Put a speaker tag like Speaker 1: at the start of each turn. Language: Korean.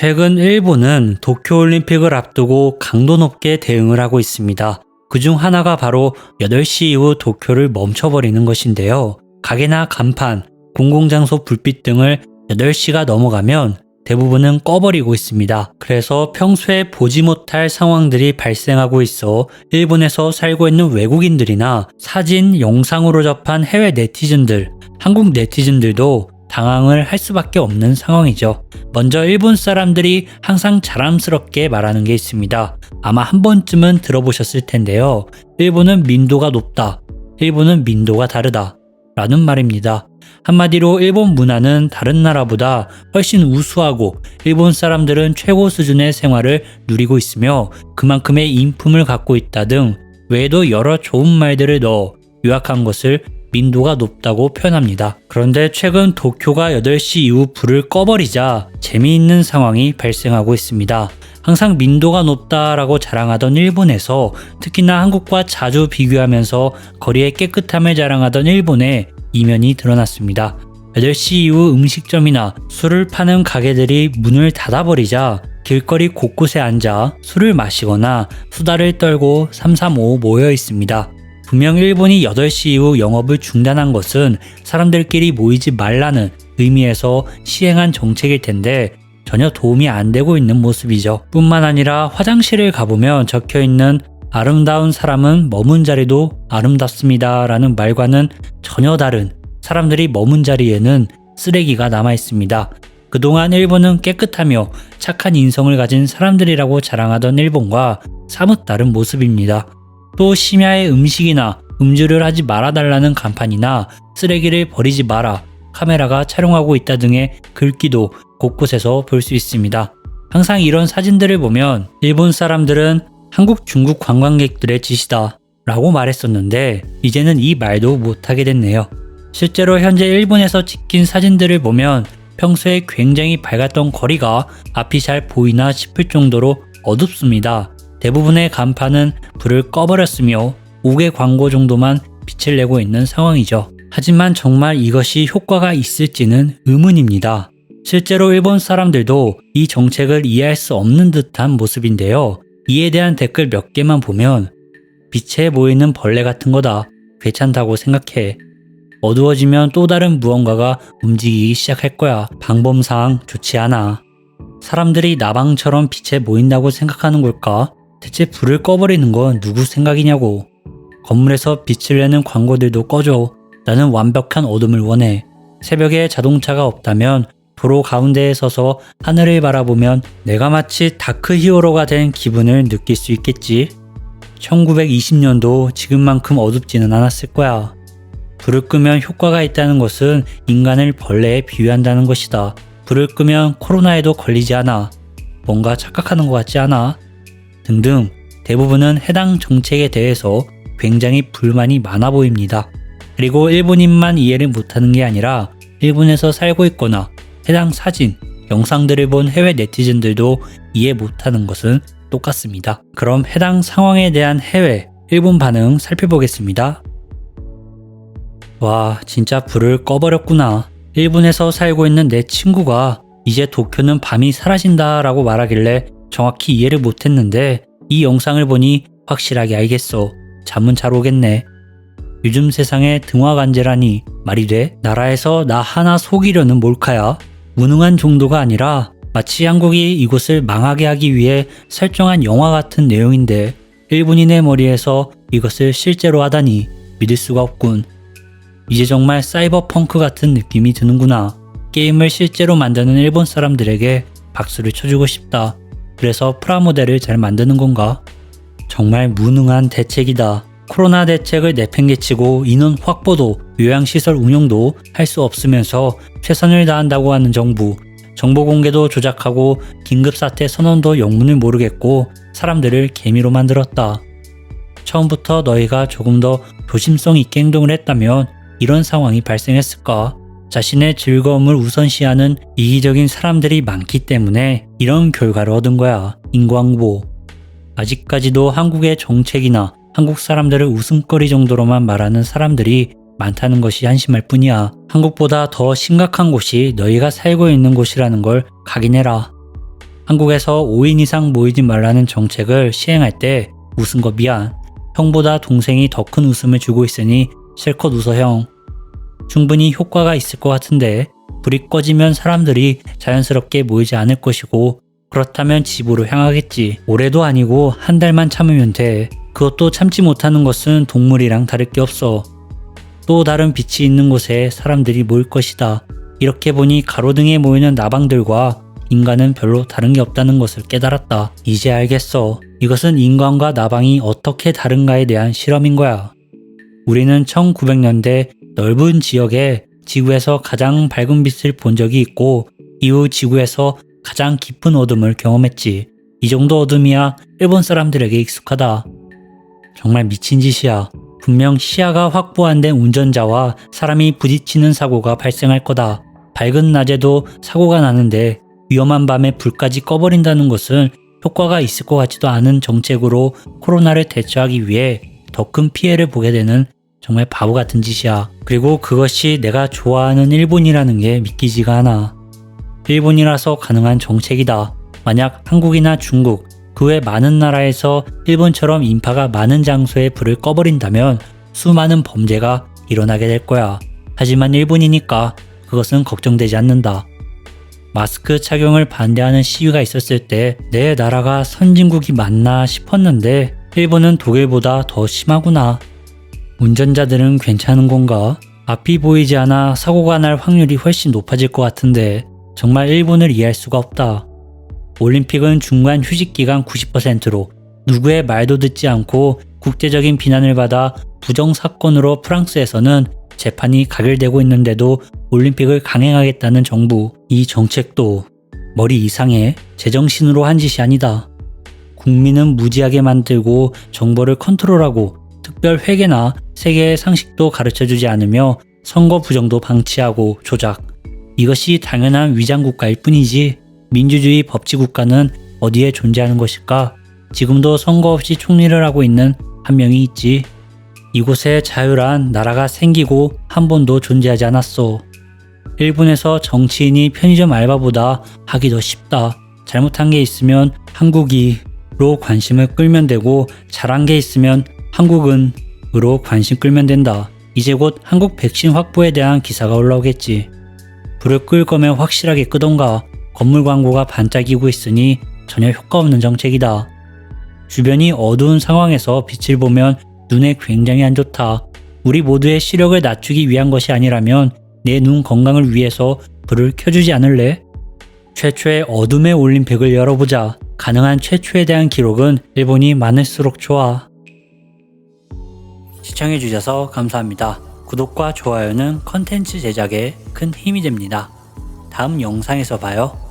Speaker 1: 최근 일본은 도쿄올림픽을 앞두고 강도 높게 대응을 하고 있습니다. 그중 하나가 바로 8시 이후 도쿄를 멈춰버리는 것인데요. 가게나 간판, 공공장소 불빛 등을 8시가 넘어가면 대부분은 꺼버리고 있습니다. 그래서 평소에 보지 못할 상황들이 발생하고 있어 일본에서 살고 있는 외국인들이나 사진, 영상으로 접한 해외 네티즌들, 한국 네티즌들도 당황을 할 수밖에 없는 상황이죠. 먼저 일본 사람들이 항상 자랑스럽게 말하는 게 있습니다. 아마 한 번쯤은 들어보셨을 텐데요. 일본은 민도가 높다. 일본은 민도가 다르다. 라는 말입니다. 한마디로 일본 문화는 다른 나라보다 훨씬 우수하고 일본 사람들은 최고 수준의 생활을 누리고 있으며 그만큼의 인품을 갖고 있다 등 외에도 여러 좋은 말들을 넣어 요약한 것을 민도가 높다고 표현합니다. 그런데 최근 도쿄가 8시 이후 불을 꺼버리자 재미있는 상황이 발생하고 있습니다. 항상 민도가 높다라고 자랑하던 일본에서 특히나 한국과 자주 비교하면서 거리의 깨끗함을 자랑하던 일본에 이면이 드러났습니다. 8시 이후 음식점이나 술을 파는 가게들이 문을 닫아버리자 길거리 곳곳에 앉아 술을 마시거나 수다를 떨고 삼삼오오 모여 있습니다. 분명 일본이 8시 이후 영업을 중단한 것은 사람들끼리 모이지 말라는 의미에서 시행한 정책일 텐데 전혀 도움이 안 되고 있는 모습이죠. 뿐만 아니라 화장실을 가보면 적혀 있는 아름다운 사람은 머문 자리도 아름답습니다 라는 말과는 전혀 다른 사람들이 머문 자리에는 쓰레기가 남아 있습니다. 그동안 일본은 깨끗하며 착한 인성을 가진 사람들이라고 자랑하던 일본과 사뭇 다른 모습입니다. 또 심야에 음식이나 음주를 하지 말아달라는 간판이나 쓰레기를 버리지 마라, 카메라가 촬영하고 있다 등의 글귀도 곳곳에서 볼 수 있습니다. 항상 이런 사진들을 보면 일본 사람들은 한국, 중국 관광객들의 짓이다 라고 말했었는데 이제는 이 말도 못하게 됐네요. 실제로 현재 일본에서 찍힌 사진들을 보면 평소에 굉장히 밝았던 거리가 앞이 잘 보이나 싶을 정도로 어둡습니다. 대부분의 간판은 불을 꺼버렸으며 5개 광고 정도만 빛을 내고 있는 상황이죠. 하지만 정말 이것이 효과가 있을지는 의문입니다. 실제로 일본 사람들도 이 정책을 이해할 수 없는 듯한 모습인데요. 이에 대한 댓글 몇 개만 보면 빛에 보이는 벌레 같은 거다. 괜찮다고 생각해. 어두워지면 또 다른 무언가가 움직이기 시작할 거야. 방범상 좋지 않아. 사람들이 나방처럼 빛에 모인다고 생각하는 걸까? 대체 불을 꺼버리는 건 누구 생각이냐고. 건물에서 빛을 내는 광고들도 꺼줘. 나는 완벽한 어둠을 원해. 새벽에 자동차가 없다면 도로 가운데에 서서 하늘을 바라보면 내가 마치 다크 히어로가 된 기분을 느낄 수 있겠지. 1920년도 지금만큼 어둡지는 않았을 거야. 불을 끄면 효과가 있다는 것은 인간을 벌레에 비유한다는 것이다. 불을 끄면 코로나에도 걸리지 않아. 뭔가 착각하는 것 같지 않아? 등등 대부분은 해당 정책에 대해서 굉장히 불만이 많아 보입니다. 그리고 일본인만 이해를 못하는 게 아니라 일본에서 살고 있거나 해당 사진, 영상들을 본 해외 네티즌들도 이해 못하는 것은 똑같습니다. 그럼 해당 상황에 대한 해외, 일본 반응 살펴보겠습니다. 와, 진짜 불을 꺼버렸구나. 일본에서 살고 있는 내 친구가 이제 도쿄는 밤이 사라진다 라고 말하길래 정확히 이해를 못했는데 이 영상을 보니 확실하게 알겠어. 잠은 잘 오겠네. 요즘 세상에 등화관제라니 말이 돼? 나라에서 나 하나 속이려는 몰카야? 무능한 정도가 아니라 마치 한국이 이곳을 망하게 하기 위해 설정한 영화 같은 내용인데 일본인의 머리에서 이것을 실제로 하다니 믿을 수가 없군. 이제 정말 사이버 펑크 같은 느낌이 드는구나. 게임을 실제로 만드는 일본 사람들에게 박수를 쳐주고 싶다. 그래서 프라모델을 잘 만드는 건가? 정말 무능한 대책이다. 코로나 대책을 내팽개치고 인원 확보도 요양시설 운영도 할 수 없으면서 최선을 다한다고 하는 정부. 정보 공개도 조작하고 긴급사태 선언도 영문을 모르겠고 사람들을 개미로 만들었다. 처음부터 너희가 조금 더 조심성 있게 행동을 했다면 이런 상황이 발생했을까? 자신의 즐거움을 우선시하는 이기적인 사람들이 많기 때문에 이런 결과를 얻은 거야. 인광보. 아직까지도 한국의 정책이나 한국 사람들을 웃음거리 정도로만 말하는 사람들이 많다는 것이 한심할 뿐이야. 한국보다 더 심각한 곳이 너희가 살고 있는 곳이라는 걸 각인해라. 한국에서 5인 이상 모이지 말라는 정책을 시행할 때 웃은 거 미안. 형보다 동생이 더 큰 웃음을 주고 있으니 실컷 웃어 형. 충분히 효과가 있을 것 같은데 불이 꺼지면 사람들이 자연스럽게 모이지 않을 것이고 그렇다면 집으로 향하겠지. 올해도 아니고 한 달만 참으면 돼. 그것도 참지 못하는 것은 동물이랑 다를 게 없어. 또 다른 빛이 있는 곳에 사람들이 모일 것이다. 이렇게 보니 가로등에 모이는 나방들과 인간은 별로 다른 게 없다는 것을 깨달았다. 이제 알겠어. 이것은 인간과 나방이 어떻게 다른가에 대한 실험인 거야. 우리는 1900년대 넓은 지역에 지구에서 가장 밝은 빛을 본 적이 있고 이후 지구에서 가장 깊은 어둠을 경험했지. 이 정도 어둠이야 일본 사람들에게 익숙하다. 정말 미친 짓이야. 분명 시야가 확보 안 된 운전자와 사람이 부딪히는 사고가 발생할 거다. 밝은 낮에도 사고가 나는데 위험한 밤에 불까지 꺼버린다는 것은 효과가 있을 것 같지도 않은 정책으로 코로나를 대처하기 위해 더 큰 피해를 보게 되는 정말 바보 같은 짓이야. 그리고 그것이 내가 좋아하는 일본이라는 게 믿기지가 않아. 일본이라서 가능한 정책이다. 만약 한국이나 중국, 그 외 많은 나라에서 일본처럼 인파가 많은 장소에 불을 꺼버린다면 수많은 범죄가 일어나게 될 거야. 하지만 일본이니까 그것은 걱정되지 않는다. 마스크 착용을 반대하는 시위가 있었을 때 내 나라가 선진국이 맞나 싶었는데 일본은 독일보다 더 심하구나. 운전자들은 괜찮은 건가? 앞이 보이지 않아 사고가 날 확률이 훨씬 높아질 것 같은데 정말 일본을 이해할 수가 없다. 올림픽은 중간 휴식 기간 90%로 누구의 말도 듣지 않고 국제적인 비난을 받아 부정 사건으로 프랑스에서는 재판이 가결되고 있는데도 올림픽을 강행하겠다는 정부 이 정책도 머리 이상해 제정신으로 한 짓이 아니다. 국민은 무지하게 만들고 정보를 컨트롤하고 특별 회계나 세계의 상식도 가르쳐주지 않으며 선거 부정도 방치하고 조작 이것이 당연한 위장 국가일 뿐이지 민주주의 법치 국가는 어디에 존재하는 것일까? 지금도 선거 없이 총리를 하고 있는 한 명이 있지. 이곳에 자유란 나라가 생기고 한 번도 존재하지 않았어. 일본에서 정치인이 편의점 알바보다 하기 더 쉽다. 잘못한 게 있으면 한국이로 관심을 끌면 되고 잘한 게 있으면 한국은으로 관심 끌면 된다. 이제 곧 한국 백신 확보에 대한 기사가 올라오겠지. 불을 끌 거면 확실하게 끄던가 건물 광고가 반짝이고 있으니 전혀 효과 없는 정책이다. 주변이 어두운 상황에서 빛을 보면 눈에 굉장히 안 좋다. 우리 모두의 시력을 낮추기 위한 것이 아니라면 내 눈 건강을 위해서 불을 켜주지 않을래? 최초의 어둠의 올림픽을 열어보자. 가능한 최초에 대한 기록은 일본이 많을수록 좋아. 시청해주셔서 감사합니다. 구독과 좋아요는 컨텐츠 제작에 큰 힘이 됩니다. 다음 영상에서 봐요.